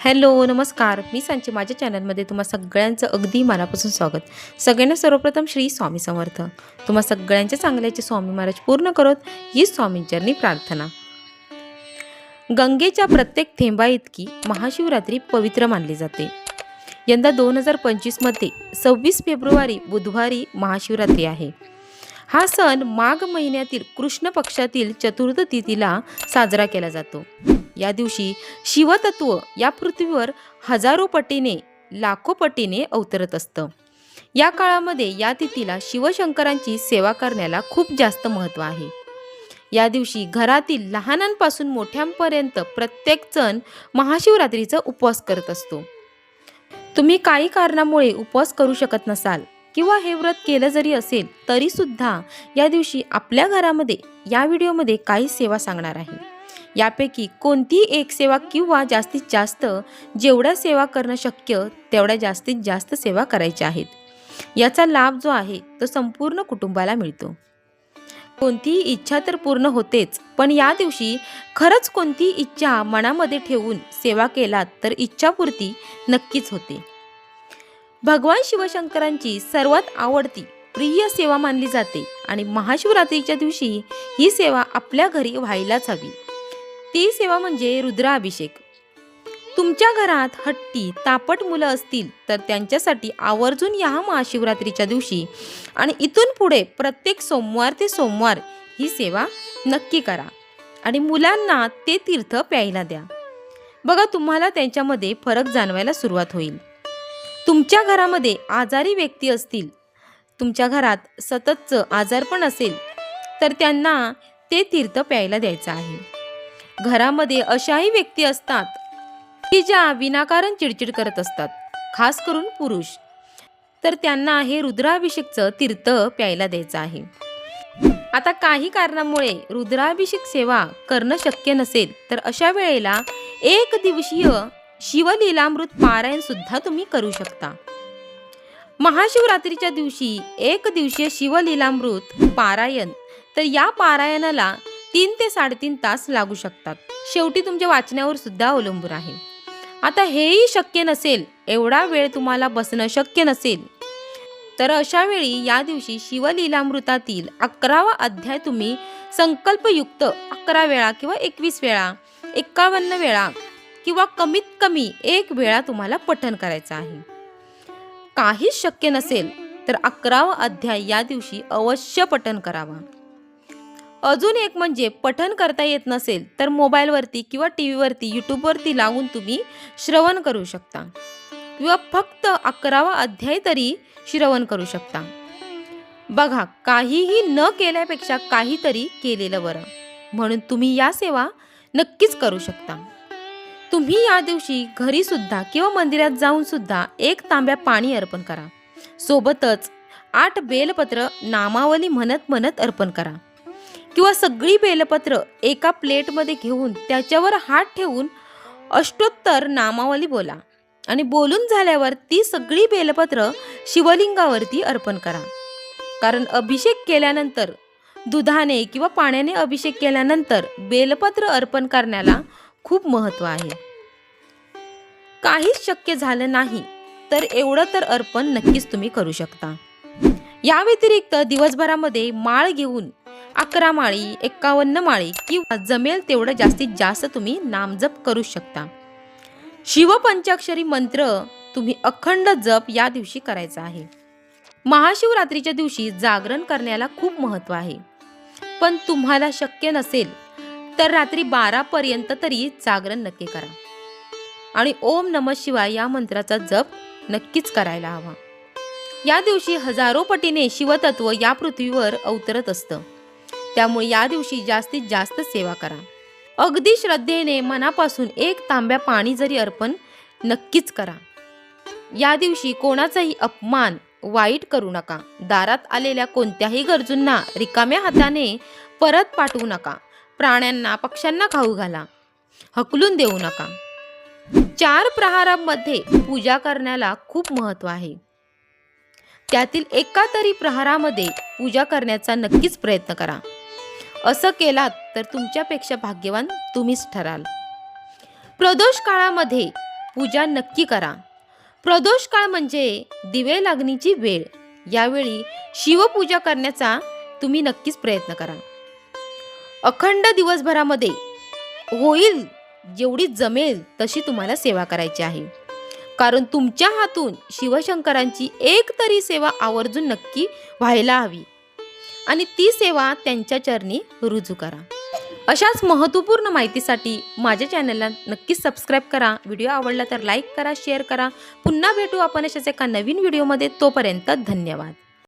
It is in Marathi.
हॅलो नमस्कार. मी सांची माझ्या चॅनलमध्ये तुम्हा सगळ्यांचं अगदी मनापासून स्वागत. सगळ्यांना सर्वप्रथम श्री स्वामी समर्थ. तुम्हा सगळ्यांच्या चांगल्याचे स्वामी महाराज पूर्ण करत ही स्वामींचरणी प्रार्थना. गंगेच्या प्रत्येक थेंबा इतकी महाशिवरात्री पवित्र मानली जाते. यंदा दोन हजार पंचवीसमध्ये सव्वीस फेब्रुवारी बुधवारी महाशिवरात्री आहे. हा सण माघ महिन्यातील कृष्ण पक्षातील चतुर्थ तिथीला साजरा केला जातो. या दिवशी शिवतत्व या पृथ्वीवर हजारो पटीने लाखो पटीने अवतरत असतं. या काळामध्ये या तिथीला शिवशंकरांची सेवा करण्याला खूप जास्त महत्त्व आहे. या दिवशी घरातील लहानांपासून मोठ्यांपर्यंत प्रत्येक जण महाशिवरात्रीचा उपवास करत असतो. तुम्ही काही कारणामुळे उपवास करू शकत नसाल किंवा हे व्रत केलं जरी असेल तरीसुद्धा या दिवशी आपल्या घरामध्ये या व्हिडिओमध्ये काही सेवा सांगणार आहे. यापैकी कोणतीही एक सेवा किंवा जास्तीत जास्त जेवढ्या सेवा करणं शक्य तेवढ्या जास्तीत जास्त सेवा करायच्या आहेत. याचा लाभ जो आहे तो संपूर्ण कुटुंबाला मिळतो. कोणतीही इच्छा तर पूर्ण होतेच पण या दिवशी खरंच कोणतीही इच्छा मनामध्ये ठेवून सेवा केलात तर इच्छापूर्ती नक्कीच होते. भगवान शिवशंकरांची सर्वात आवडती प्रिय सेवा मानली जाते आणि महाशिवरात्रीच्या दिवशी ही सेवा आपल्या घरी व्हायलाच हवी. ती सेवा म्हणजे रुद्राभिषेक. तुमच्या घरात हट्टी तापट मुलं असतील तर त्यांच्यासाठी आवर्जून या महाशिवरात्रीच्या दिवशी आणि इथून पुढे प्रत्येक सोमवार ते सोमवार ही सेवा नक्की करा आणि मुलांना ते तीर्थ प्यायला द्या. बघा तुम्हाला त्यांच्यामध्ये फरक जाणवायला सुरुवात होईल. तुमच्या घरामध्ये आजारी व्यक्ती असतील तुमच्या घरात सततचं आजारपण असेल तर त्यांना ते तीर्थ प्यायला द्यायचं आहे. घरामध्ये अशाही व्यक्ती असतात की ज्या विनाकारण चिडचिड करत असतात खास करून पुरुष. तर त्यांना हे रुद्राभिषेकचं तीर्थ प्यायला द्यायचं आहे. आता काही कारणामुळे रुद्राभिषेक सेवा करणं शक्य नसेल तर अशा वेळेला एक दिवसीय शिवलीलामृत पारायण सुद्धा तुम्ही करू शकता. महाशिवरात्रीच्या दिवशी एक दिवसीय शिवलीलामृत पारायण. तर या पारायणाला तीन ते साडेतीन तास लागू शकतात. शेवटी तुमच्या वाचण्यावर सुद्धा अवलंबून आहे. आता हेही शक्य नसेल एवढा वेळ तुम्हाला बसणं शक्य नसेल तर अशा वेळी या दिवशी शिवलीलामृतातील अकरावा अध्याय तुम्ही संकल्पयुक्त अकरा वेळा किंवा एकवीस वेळा एकावन्न वेळा किंवा कमीत कमी एक वेळा तुम्हाला पठन करायचं आहे. काहीच शक्य नसेल तर अकरावा अध्याय या दिवशी अवश्य पठन करावा. अजून एक म्हणजे पठन करता येत नसेल तर मोबाईलवरती किंवा टी व्हीवरती यूट्यूबवरती लावून तुम्ही श्रवण करू शकता. किंवा फक्त अकरावा अध्याय तरी श्रवण करू शकता. बघा काहीही न केल्यापेक्षा काहीतरी केलेलं बरं. म्हणून तुम्ही या सेवा नक्कीच करू शकता. तुम्ही या दिवशी घरी सुद्धा किंवा मंदिरात जाऊन सुद्धा एक तांब्या पाणी अर्पण करा. सोबतच आठ बेलपत्र नामावली म्हणत म्हणत अर्पण करा. किंवा सगळी बेलपत्र एका प्लेटमध्ये घेऊन त्याच्यावर हात ठेवून अष्टोत्तर नामावली बोला आणि बोलून झाल्यावर ती सगळी बेलपत्र शिवलिंगावरती अर्पण करा. कारण अभिषेक केल्यानंतर दुधाने किंवा पाण्याने अभिषेक केल्यानंतर बेलपत्र अर्पण करण्याला खूप महत्त्व आहे. काहीच शक्य झालं नाही तर एवढं तर अर्पण नक्कीच तुम्ही करू शकता. या व्यतिरिक्त दिवसभरामध्ये माळ घेऊन अकरा माळी एक्कावन्न माळी किंवा जमेल तेवढं जास्तीत जास्त तुम्ही नामजप करू शकता. शिवपंचाक्षरी मंत्र तुम्ही अखंड जप या दिवशी करायचा आहे. महाशिवरात्रीच्या दिवशी जागरण करण्याला खूप महत्त्व आहे. पण तुम्हाला शक्य नसेल तर रात्री बारापर्यंत तरी जागरण नक्की करा. आणि ओम नम शिवाय या मंत्राचा जप नक्कीच करायला हवा. या दिवशी हजारो पटीने शिवतत्व या पृथ्वीवर अवतरत असतं. त्यामुळे या दिवशी जास्तीत जास्त सेवा करा. अगदी श्रद्धेने मनापासून एक तांब्या पाणी जरी अर्पण नक्कीच करा. या दिवशी कोणाचाही अपमान वाईट करू नका. दारात आलेल्या कोणत्याही गरजूंना रिकाम्या हाताने परत पाठवू नका. प्राण्यांना पक्ष्यांना खाऊ घाला. हकलून देऊ नका. चार प्रहारामध्ये पूजा करण्याला खूप महत्त्व आहे. त्यातील एका तरी प्रहारामध्ये पूजा करण्याचा नक्कीच प्रयत्न करा. असं केलात तर तुमच्यापेक्षा भाग्यवान तुम्हीच ठराल. प्रदोष काळामध्ये पूजा नक्की करा. प्रदोष काळ म्हणजे दिवे लागणीची वेळ. यावेळी शिवपूजा करण्याचा तुम्ही नक्कीच प्रयत्न करा. अखंड दिवसभरामध्ये होईल जेवढी जमेल तशी तुम्हाला सेवा करायची आहे. कारण तुमच्या हातून शिवशंकरांची एक तरी सेवा आवर्जून नक्की व्हायला हवी. आणि ती सेवा त्यांच्या चरणी रुजू करा. अशाच महत्त्वपूर्ण माहितीसाठी माझ्या चॅनलला नक्कीच सबस्क्राईब करा. व्हिडिओ आवडला तर लाईक करा शेअर करा. पुन्हा भेटू आपण अशाच एका नवीन व्हिडिओमध्ये. तोपर्यंत धन्यवाद.